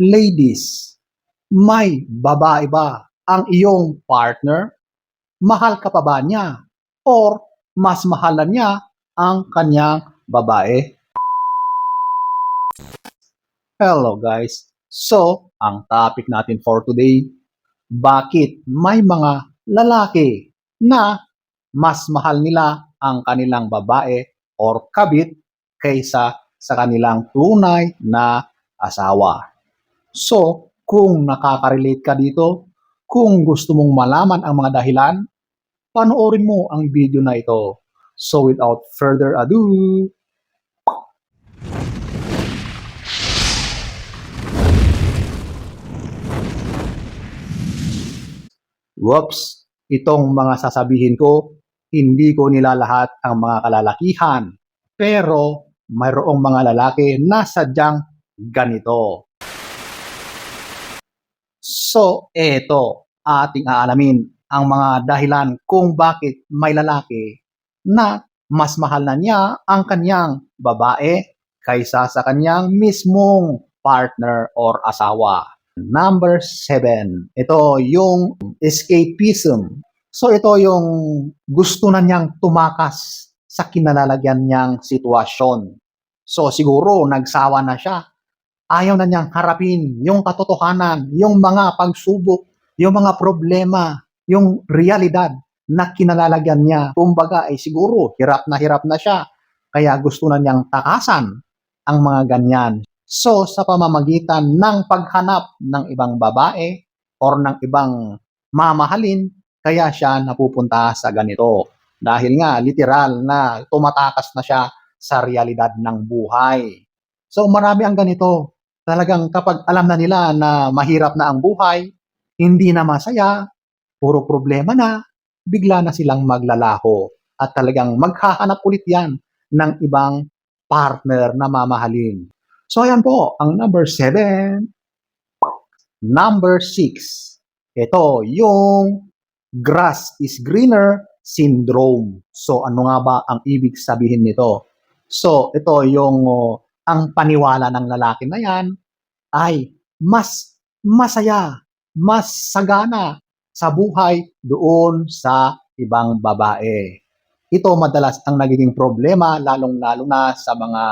Ladies, may babae ba ang iyong partner? Mahal ka pa ba niya? Or mas mahal niya ang kanyang babae? Hello guys. So, ang topic natin for today, bakit may mga lalaki na mas mahal nila ang kanilang babae or kabit kaysa sa kanilang tunay na asawa. So, kung nakaka-relate ka dito, kung gusto mong malaman ang mga dahilan, panoorin mo ang video na ito. So, without further ado, Whoops! Itong mga sasabihin ko, hindi ko nilalahat ang mga kalalakihan. Pero mayroong mga lalaki na sadyang ganito. So, eto, ating aalamin ang mga dahilan kung bakit may lalaki na mas mahal na niya ang kanyang babae kaysa sa kanyang mismong partner or asawa. Number seven, ito yung escapism. So ito yung gusto na niyang tumakas sa kinalalagyan niyang sitwasyon. So siguro nagsawa na siya. Ayaw na niyang harapin yung katotohanan, yung mga pagsubok, yung mga problema, yung realidad na kinalalagyan niya. Kumbaga ay siguro hirap na hirap na siya. Kaya gusto na niyang takasan ang mga ganyan. So, sa pamamagitan ng paghanap ng ibang babae or ng ibang mamahalin, kaya siya napupunta sa ganito. Dahil nga, literal na tumatakas na siya sa realidad ng buhay. So, marami ang ganito. Talagang kapag alam na nila na mahirap na ang buhay, hindi na masaya, puro problema na, bigla na silang maglalaho. At talagang maghahanap ulit yan ng ibang partner na mamahalin. So, ayan po, ang number seven. Number six. Ito, yung grass is greener syndrome. So, ano nga ba ang ibig sabihin nito? So, ito yung oh, ang paniwala ng lalaki na yan ay mas masaya, mas sagana sa buhay doon sa ibang babae. Ito madalas ang nagiging problema lalong-lalo na sa mga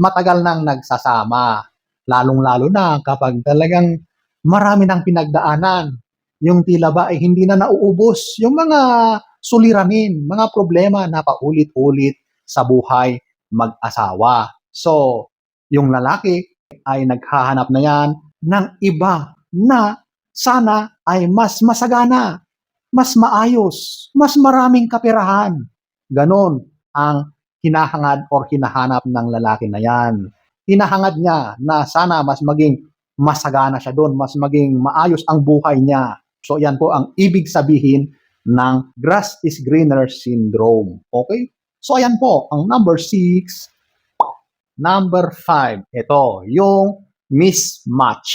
matagal nang nagsasama. Lalong-lalo na kapag talagang marami ng pinagdaanan. Yung tila ba ay hindi na nauubos yung mga suliranin, mga problema na paulit-ulit sa buhay mag-asawa. So, yung lalaki ay naghahanap na yan ng iba na sana ay mas masagana, mas maayos, mas maraming kapirahan. Ganon ang hinahangad or hinahanap ng lalaki na yan. Hinahangad niya na sana mas maging masagana siya doon, mas maging maayos ang buhay niya. So yan po ang ibig sabihin ng grass is greener syndrome. Okay? So ayan po, ang number six. Number five, ito, yung mismatch.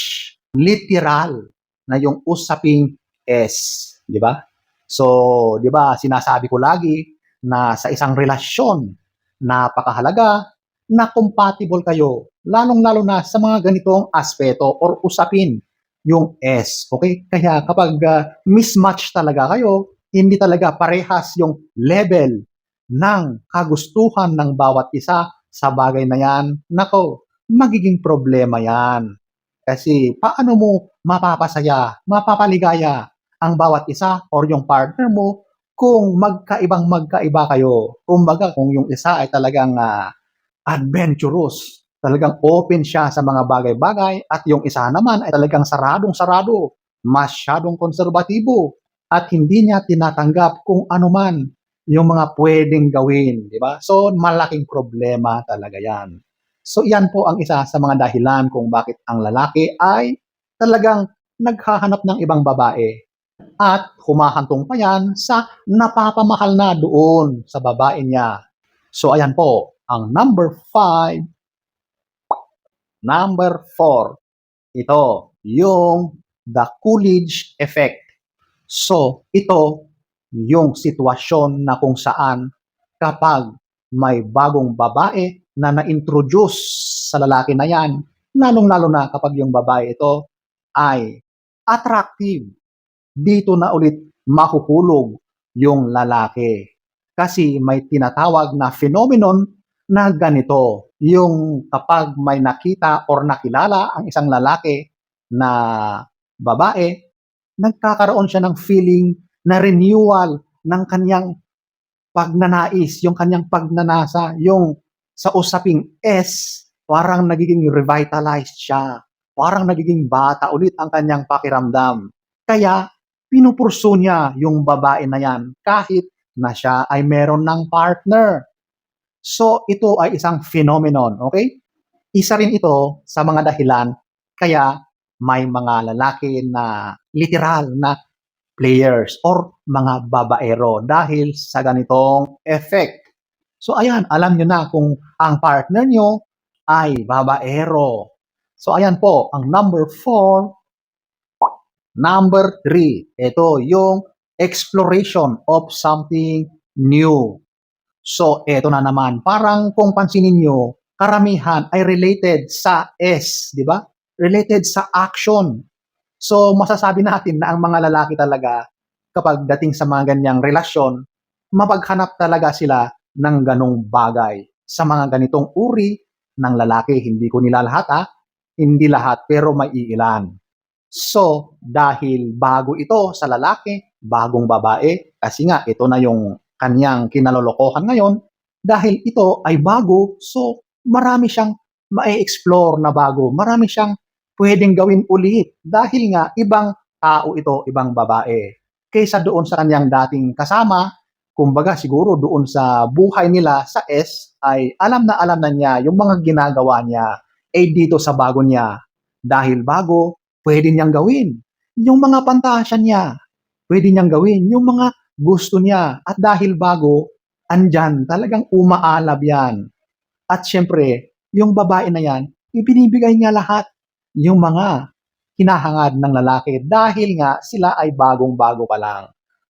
Literal na yung usaping S. Di ba? So, di ba, sinasabi ko lagi na sa isang relasyon, napakahalaga na compatible kayo, lalong-lalo na sa mga ganitong aspeto or usapin, yung S. Okay? Kaya kapag uh, mismatch talaga kayo, hindi talaga parehas yung level ng kagustuhan ng bawat isa sa bagay na yan, nako, magiging problema yan. Kasi paano mo mapapasaya, mapapaligaya ang bawat isa or yung partner mo kung magkaibang magkaiba kayo. Kumbaga, kung yung isa ay talagang uh, adventurous, talagang open siya sa mga bagay-bagay at yung isa naman ay talagang saradong-sarado, masyadong konserbatibo at hindi niya tinatanggap kung ano man yung mga pwedeng gawin, di ba? So, malaking problema talaga yan. So, yan po ang isa sa mga dahilan kung bakit ang lalaki ay talagang naghahanap ng ibang babae at humahantong pa yan sa napapamahal na doon sa babae niya. So, ayan po, ang number five, number four, ito, yung the Coolidge effect. So, ito yung sitwasyon na kung saan kapag may bagong babae na na-introduce sa lalaki na yan, lalong-lalo na kapag yung babae ito ay attractive. Dito na ulit mahuhulog yung lalaki. Kasi may tinatawag na phenomenon na ganito. Yung kapag may nakita or nakilala ang isang lalaki na babae, nagkakaroon siya ng feeling na renewal ng kanyang pagnanais, yung kanyang pagnanasa, yung sa usaping S, parang nagiging revitalized siya. Parang nagiging bata ulit ang kanyang pakiramdam. Kaya, pinupurso niya yung babae na yan kahit na siya ay meron ng partner. So, ito ay isang phenomenon, okay? Isa rin ito sa mga dahilan kaya may mga lalaki na literal na players or mga babaero dahil sa ganitong effect. So ayan, alam nyo na kung ang partner nyo ay babaero. So ayan po, ang number 4, number 3, ito yung exploration of something new. So ito na naman, parang kung pansinin nyo, karamihan ay related sa S, di ba? Related sa action. So masasabi natin na ang mga lalaki talaga kapag dating sa mga ganyang relasyon, mapaghanap talaga sila ng ganong bagay sa mga ganitong uri ng lalaki. Hindi ko nila lahat ha, hindi lahat pero may iilan. So, dahil bago ito sa lalaki, bagong babae, kasi nga ito na yung kanyang kinalolokohan ngayon, dahil ito ay bago, so marami siyang ma-explore na bago, marami siyang pwedeng gawin ulit dahil nga ibang tao ito, ibang babae. Kaysa doon sa kanyang dating kasama, kumbaga siguro doon sa buhay nila sa S ay alam na alam na niya yung mga ginagawa niya ay dito sa bago niya. Dahil bago, pwede niyang gawin. Yung mga pantasya niya, pwede niyang gawin. Yung mga gusto niya. At dahil bago, andyan, talagang umaalab yan. At syempre, yung babae na yan, ibinibigay niya lahat yung mga hinahangad ng lalaki dahil nga sila ay bagong-bago pa lang.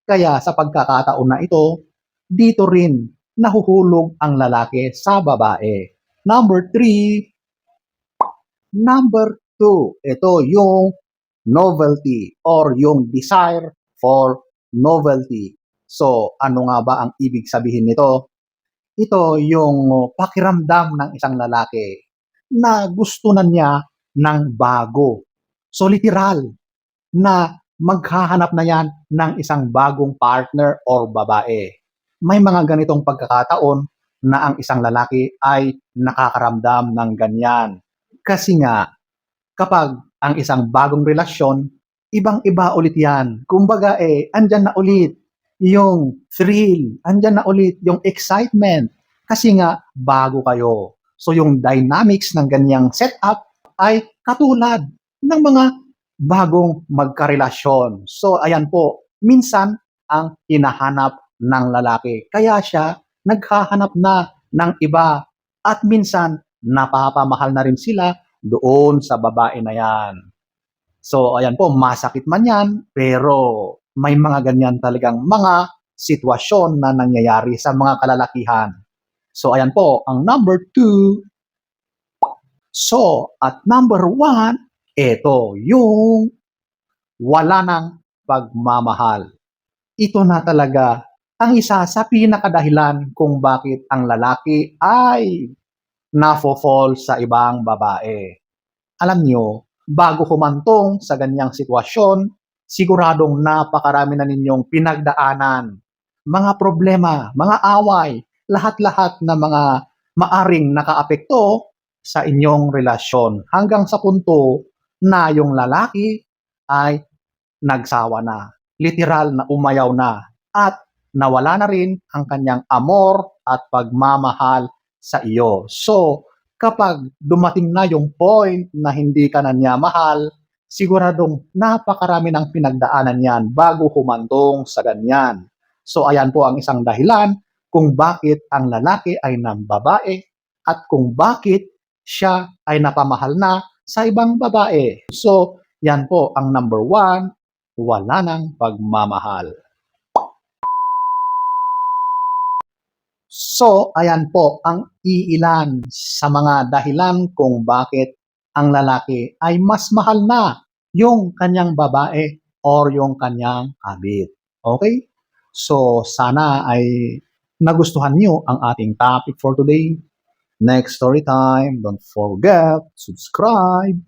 Kaya sa pagkakataon na ito, dito rin nahuhulog ang lalaki sa babae. Number three, number two, ito yung novelty or yung desire for novelty. So, ano nga ba ang ibig sabihin nito? Ito yung pakiramdam ng isang lalaki na gusto na niya ng bago. So literal na maghahanap na yan ng isang bagong partner or babae. May mga ganitong pagkakataon na ang isang lalaki ay nakakaramdam ng ganyan. Kasi nga, kapag ang isang bagong relasyon, ibang-iba ulit yan. Kumbaga eh, andyan na ulit yung thrill, andyan na ulit yung excitement. Kasi nga, bago kayo. So yung dynamics ng ganyang setup ay katulad ng mga bagong magkarelasyon. So ayan po, minsan ang hinahanap ng lalaki. Kaya siya naghahanap na ng iba at minsan napapamahal na rin sila doon sa babae na yan. So ayan po, masakit man yan, pero may mga ganyan talagang mga sitwasyon na nangyayari sa mga kalalakihan. So ayan po, ang number two, So, at number one, ito yung wala ng pagmamahal. Ito na talaga ang isa sa pinakadahilan kung bakit ang lalaki ay nafo-fall sa ibang babae. Alam nyo, bago humantong sa ganyang sitwasyon, siguradong napakarami na ninyong pinagdaanan. Mga problema, mga away, lahat-lahat na mga maaring nakaapekto sa inyong relasyon hanggang sa punto na yung lalaki ay nagsawa na. Literal na umayaw na at nawala na rin ang kanyang amor at pagmamahal sa iyo. So, kapag dumating na yung point na hindi ka na niya mahal, siguradong napakarami ng pinagdaanan yan bago humantong sa ganyan. So, ayan po ang isang dahilan kung bakit ang lalaki ay ng babae at kung bakit siya ay napamahal na sa ibang babae. So, yan po ang number one, wala ng pagmamahal. So, ayan po ang iilan sa mga dahilan kung bakit ang lalaki ay mas mahal na yung kanyang babae or yung kanyang kabit. Okay? So, sana ay nagustuhan niyo ang ating topic for today. Next story time, don't forget, subscribe,